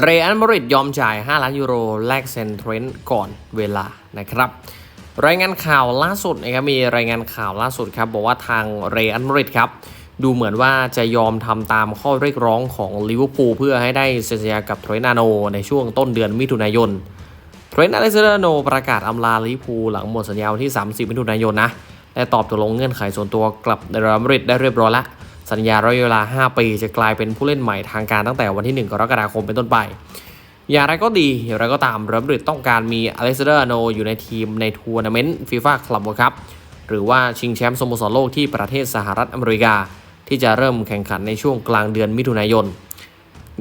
เรอัลมาริดยอมจ่าย 5 ล้านยูโรแลกเซนเทรนต์ก่อนเวลานะครับ รายงานข่าวล่าสุดนะครับมีรายงานข่าวล่าสุดครับ บอกว่าทางเรอัลมาริดครับ ดูเหมือนว่าจะยอมทำตามข้อเรียกร้องของลิเวอร์พูลเพื่อให้ได้เซ็นสัญญากับเทรนต์อาโน ในช่วงต้นเดือนมิถุนายนเทรนต์อเล็กซานเดอร์โนประกาศอำลาลิเวอร์พูลหลังหมดสัญญาวันที่ 30 มิถุนายนนะและตอบตกลงเงื่อนไขส่วนตัวกลับเรอัลมาริดได้เรียบร้อยแล้ว สัญญาระยะเวลา 5 ปี จะกลายเป็นผู้เล่นใหม่ทางการตั้งแต่วันที่ 1 กรกฎาคมเป็นต้นไป อย่างไรก็ดี อย่างไรก็ตามเรอัลมาดริดต้องการมีอเล็กซานเดอร์โนอยู่ในทีมในทัวร์นาเมนต์ฟีฟ่าคลับครับหรือว่าชิงแชมป์สโมสรโลกที่ประเทศสหรัฐอเมริกา ที่จะเริ่มแข่งขันในช่วงกลางเดือนมิถุนายน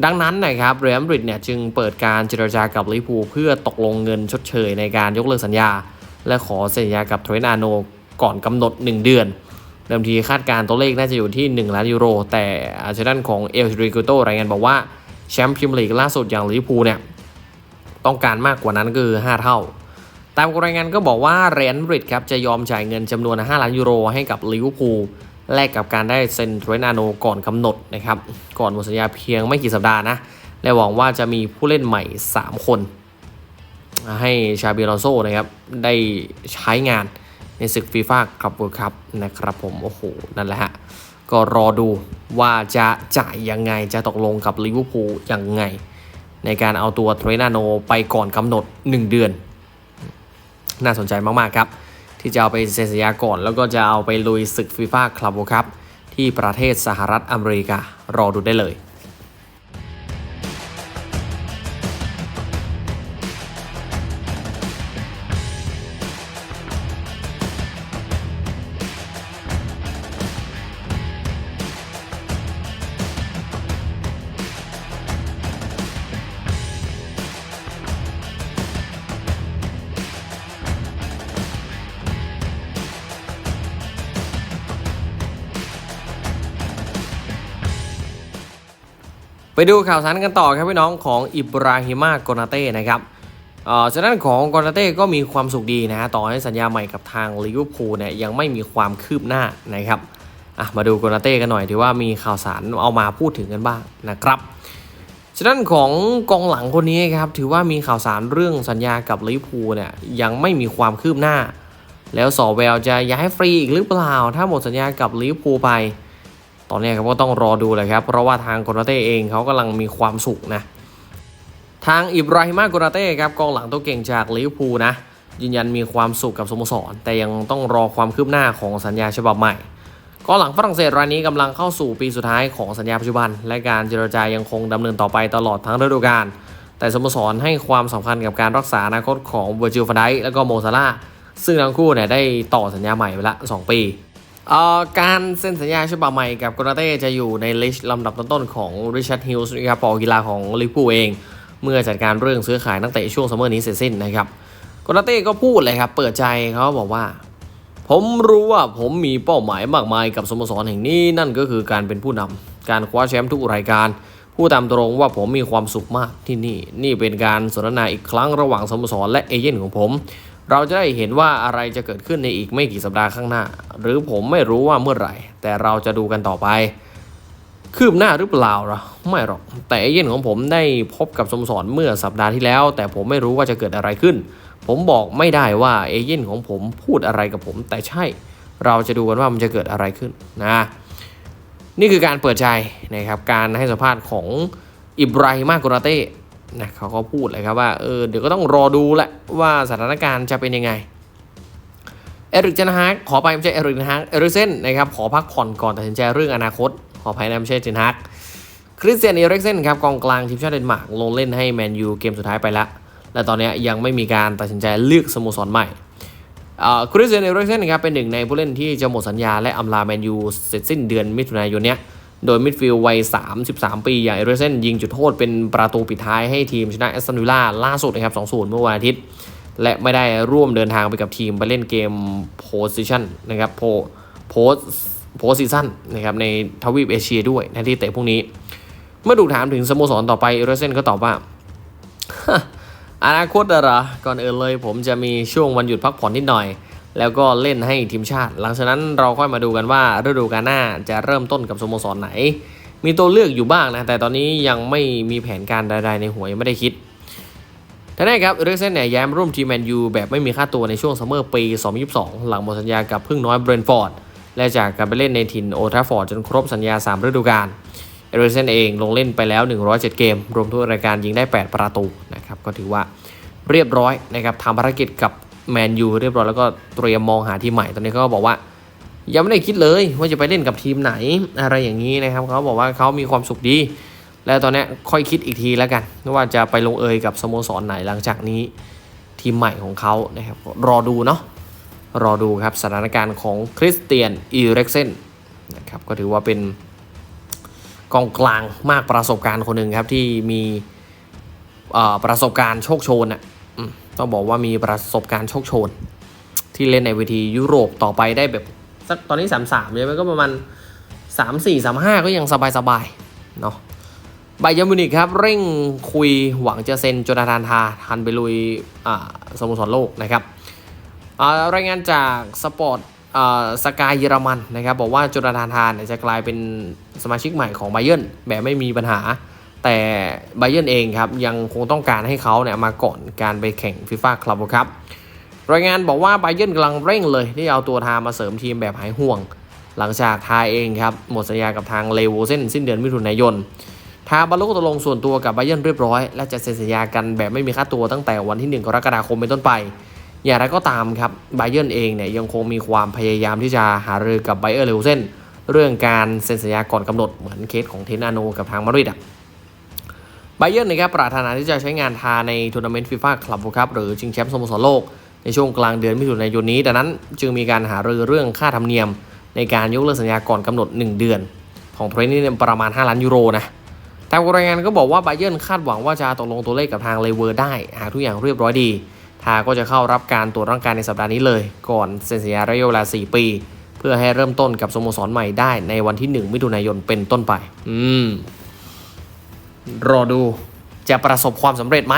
ดังนั้นนะครับเรอัลมาดริดเนี่ยจึงเปิดการเจรจากับลิเวอร์พูเพื่อตกลงเงินชดเชยในการยกเลิกสัญญา และขอสัญญากับเทรนอาโนก่อนกำหนด 1 เดือน เดิมทีคาดการ์ตัวเลขน่าจะอยู่ที่ 1 ล้านยูโร แต่อาจจะด้านของเอลริโกโตรายงานบอกว่าแชมป์พรีเมียร์ลีกล่าสุดอย่างลิเวอร์พูลเนี่ยต้องการมากกว่านั้นคือ 5 เท่า ตามรายงานก็บอกว่าเรอัลมาดริดครับจะยอมจ่ายเงินจำนวน 5 ล้านยูโรให้กับลิเวอร์พูลแลกกับการได้เซ็นเทรนอาโนก่อนกำหนดนะครับก่อนหมดสัญญาเพียงไม่กี่สัปดาห์นะและหวังว่าจะมีผู้เล่นใหม่ 3 คน ให้ชาบียลอนโซนะครับได้ใช้งาน ในศึกฟีฟ่าครับเวิร์คัพนะครับผมโอ้โห นั่นแหละฮะ ก็รอดูว่าจะจ่ายยังไงจะตกลงกับลิเวอร์พูลยังไง ในการเอาตัวเทรนาโนไปก่อนกำหนด 1 เดือน น่าสนใจมาก ๆ ครับ ที่จะเอาไปเซ็นสัญญาก่อน แล้วก็จะเอาไปลุยศึกฟีฟ่าคลับเวิลด์คัพที่ประเทศสหรัฐอเมริการอดูได้เลย ไปดูข่าวสารกันต่อครับพี่น้องของอิบราฮิมาโกนาเต้นะครับเอ่อฉะนั้นของโกนาเต้ก็มีความสุขดีนะฮะต่อให้สัญญาใหม่กับทางลิเวอร์พูลเนี่ยยังไม่มีความคืบหน้านะครับอะมาดูโกนาเต้กันหน่อยถือว่ามีข่าวสารเอามาพูดถึงกันบ้างนะครับฉะนั้นของกองหลังคนนี้ครับถือว่ามีข่าวสารเรื่องสัญญากับลิเวอร์พูลเนี่ยยังไม่มีความคืบหน้า แล้วสอแววจะย้ายฟรีอีกหรือเปล่า ถ้าหมดสัญญากับลิเวอร์พูลไป ตอนนี้ครับก็ต้องรอดูเลยครับเพราะว่าทางโกนาเต้เองเขากำลังมีความสุขนะทางอิบราฮิมาโกนาเต้ครับกองหลังตัวเก่งจากลิเวอร์พูลนะยืนยันมีความสุขกับสโมสร แต่ยังต้องรอความคืบหน้าของสัญญาฉบับใหม่กองหลังฝรั่งเศสรายนี้กำลังเข้าสู่ปีสุดท้ายของสัญญาปัจจุบัน และการเจรจายังคงดำเนินต่อไปตลอดทั้งฤดูกาลแต่สโมสรให้ความสำคัญกับการรักษาอนาคตของเวอร์จิลฟไดและก็โมซาร่าซึ่งทั้งคู่เนี่ยได้ต่อสัญญาใหม่ไปละ 2 ปี การเซ็นสัญญาฉบับใหม่กับโกนาเต้จะอยู่ในลิสต์ลำดับต้นๆของริชาร์ดฮิลส์นะครับปอกีฬาของลิเวอร์พูเอง เมื่อจัดการเรื่องซื้อขายนักเตะช่วงซัมเมอร์นี้เสร็จสิ้นนะครับโกนาเต้ก็พูดเลยครับ เปิดใจเขาบอกว่า ผมรู้ว่าผมมีเป้าหมายมากมายกับสโมสรแห่งนี้นั่นก็คือการเป็นผู้นำการคว้าแชมป์ทุกรายการผู้ตามตรงว่าผมมีความสุขมากที่นี่ นี่เป็นการสนทนาอีกครั้งระหว่างสโมสรและเอเย่นของผม เราจะได้เห็นว่าอะไรจะเกิดขึ้นในอีกไม่กี่สัปดาห์ข้างหน้า หรือผมไม่รู้ว่าเมื่อไหร่ แต่เราจะดูกันต่อไป คืบหน้าหรือเปล่าหรอไม่หรอก แต่เอเย่นของผมได้พบกับสมสรเมื่อสัปดาห์ที่แล้ว แต่ผมไม่รู้ว่าจะเกิดอะไรขึ้น ผมบอกไม่ได้ว่าเอเย่นของผมพูดอะไรกับผม แต่ใช่ เราจะดูกันว่ามันจะเกิดอะไรขึ้นนะนี่คือการเปิดใจนะครับการให้สัมภาษณ์ของอิบราฮิมาโกราเต้ นะเขาก็พูดเลยครับว่าเออเดี๋ยวก็ต้องรอดูแหละว่าสถานการณ์จะเป็นยังไงเอริกเจนฮากขอไปไม่ใช่เอริกเจนฮากเอริกเซนนะครับขอพักผ่อนก่อนตัดสินใจเรื่องอนาคต ขอภัยนะไม่ใช่เจนฮากคริสเตียนเอริกเซนครับกองกลางทีมชาติเดนมาร์กลงเล่นให้แมนยูเกมสุดท้ายไปแล้วและตอนนี้ยังไม่มีการตัดสินใจเลือกสโมสรใหม่คริสเตียนเอริกเซนครับเป็นหนึ่งในผู้เล่นที่จะหมดสัญญาและอำลาแมนยูเสร็จสิ้นเดือนมิถุนายนเนี้ย โดยมิดฟิลด์วัย 33 ปีอย่างเอเรเซนยิงจุดโทษเป็นประตูปิดท้ายให้ทีมชนะแอสตันวิลล่าล่าสุดนะครับ 2-0 เมื่อวันอาทิตย์ และไม่ได้ร่วมเดินทางไปกับทีมไปเล่นเกมโพสิชันนะครับโพโพสโพสิชันนะครับในทวีปเอเชียด้วยนะที่เตะพวกนี้ เมื่อถูกถามถึงสโมสรต่อไปเอเรเซนก็ตอบว่าอนาคตเหรอก่อนอื่นเลยผมจะมีช่วงวันหยุดพักผ่อนนิดหน่อย แล้วก็เล่นให้ทีมชาติ หลังจากนั้นเราค่อยมาดูกันว่าฤดูกาลหน้าจะเริ่มต้นกับสโมสรไหน มีตัวเลือกอยู่บ้างนะ แต่ตอนนี้ยังไม่มีแผนการใดๆในหัวยังไม่ได้คิดท่านี้ครับเอริกเซนเนี่ยย้ายมาร่วมทีมแมนยูแบบไม่มีค่าตัวในช่วงซัมเมอร์ปี 2022 หลังหมดสัญญากับพึ่งน้อยเบรนฟอร์ด และจากการไปเล่นในถิ่นโอทราฟอร์ดจนครบสัญญา 3 ฤดูกาลเอริกเซนเองลงเล่นไปแล้ว 107 เกม รวมทุกรายการยิงได้ 8 ประตูนะครับก็ถือว่าเรียบร้อยนะครับทำภารกิจกับ แมนยูเรียบร้อยแล้วก็เตรียมมองหาทีมใหม่ตอนนี้เขาก็บอกว่า ยังไม่ได้คิดเลยว่าจะไปเล่นกับทีมไหนอะไรอย่างนี้นะครับเขาบอกว่าเขามีความสุขดี แล้วตอนนี้ค่อยคิดอีกทีแล้วกันว่าจะไปลงเอยกับสโมสรไหนหลังจากนี้ ทีมใหม่ของเขานะครับรอดูเนาะรอดูครับสถานการณ์ของคริสเตียนอีเร็กเซนนะครับก็ถือว่าเป็นกองกลางมากประสบการณ์คนหนึ่งครับที่มีประสบการณ์โชคโชนอะ ต้องบอกว่ามีประสบการณ์โชคโชน ที่เล่นในเวทียุโรปต่อไปได้แบบสักตอนนี้ 3 3ใช่ไหมก็ประมาณ 3 4 3 5 ก็ยังสบายๆเนาะไบเยร์มิวนิกครับ เร่งคุยหวังจะเซ็นโจนาธานทาทันไปลุยอ่าสโมสรโลกนะครับรายงานจากสปอร์ตสกายเยอรมันนะครับ บอกว่าโจนาธานทาจะกลายเป็นสมาชิกใหม่ของไบเยร์นแบบไม่มีปัญหา แต่ไบเยนเองครับยังคงต้องการให้เขาเนี่ยมาก่อนการไปแข่งฟีฟ่าคลับครับรายงานบอกว่าไบเยนกำลังเร่งเลยที่เอาตัวทามาเสริมทีมแบบหายห่วง หลังจากทาเองครับหมดสัญญากับทางเลโวเซนสิ้นเดือนมิถุนายนทาบรรลุตกลงส่วนตัวกับไบเยนเรียบร้อย และจะเซ็นสัญญากันแบบไม่มีค่าตัวตั้งแต่วันที่ 1 กรกฎาคมเป็นต้นไป อย่างไรก็ตามครับไบเยนเองเนี่ยยังคงมีความพยายามที่จะหารือกับไบเออร์เลวเซนเรื่องการเซ็นสัญญาก่อนกำหนดเหมือนเคสของเทนนาโนกับทางมาริดอะ ไบเยอร์นนะครับปรารถนาที่จะใช้งานทาในทัวร์นาเมนต์ฟีฟ่าคลับครับหรือชิงแชมป์สโมสรโลก ในช่วงกลางเดือนมิถุนายนนี้ ดังนั้นจึงมีการหารือเรื่องค่าธรรมเนียม ในการยกเลิกสัญญาก่อนกำหนด 1 เดือน ของเทรนนี่ประมาณ 5 ล้านยูโรนะทางรายงานก็บอกว่าไบเยอร์คาดหวังว่าจะตกลงตัวเลขกับทางเลเวอร์ได้ หากทุกอย่างเรียบร้อยดี ทาก็จะเข้ารับการตรวจร่างกายในสัปดาห์นี้เลย ก่อนเซ็นสัญญาระยะเวลา 4 ปี เพื่อให้เริ่มต้นกับสโมสรใหม่ได้ในวันที่ 1 มิถุนายนเป็นต้นไป อืม รอดูจะประสบความสำเร็จไหม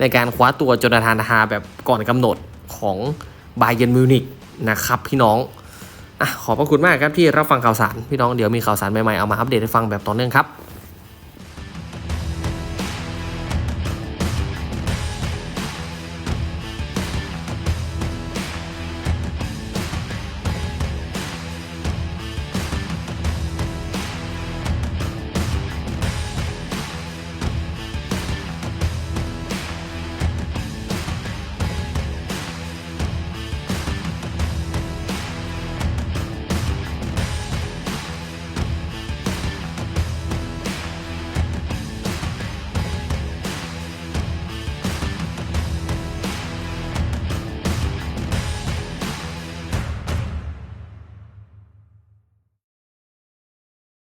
ในการคว้าตัวโจนาธานฮาแบบก่อนกำหนดของบาเยนมิวนิกนะครับพี่น้องอขอบพระคุณมากครับที่รับฟังข่าวสาร พี่น้องเดี๋ยวมีข่าวสารใหม่ๆ เอามาอัปเดตให้ฟังแบบต่อเนื่องครับ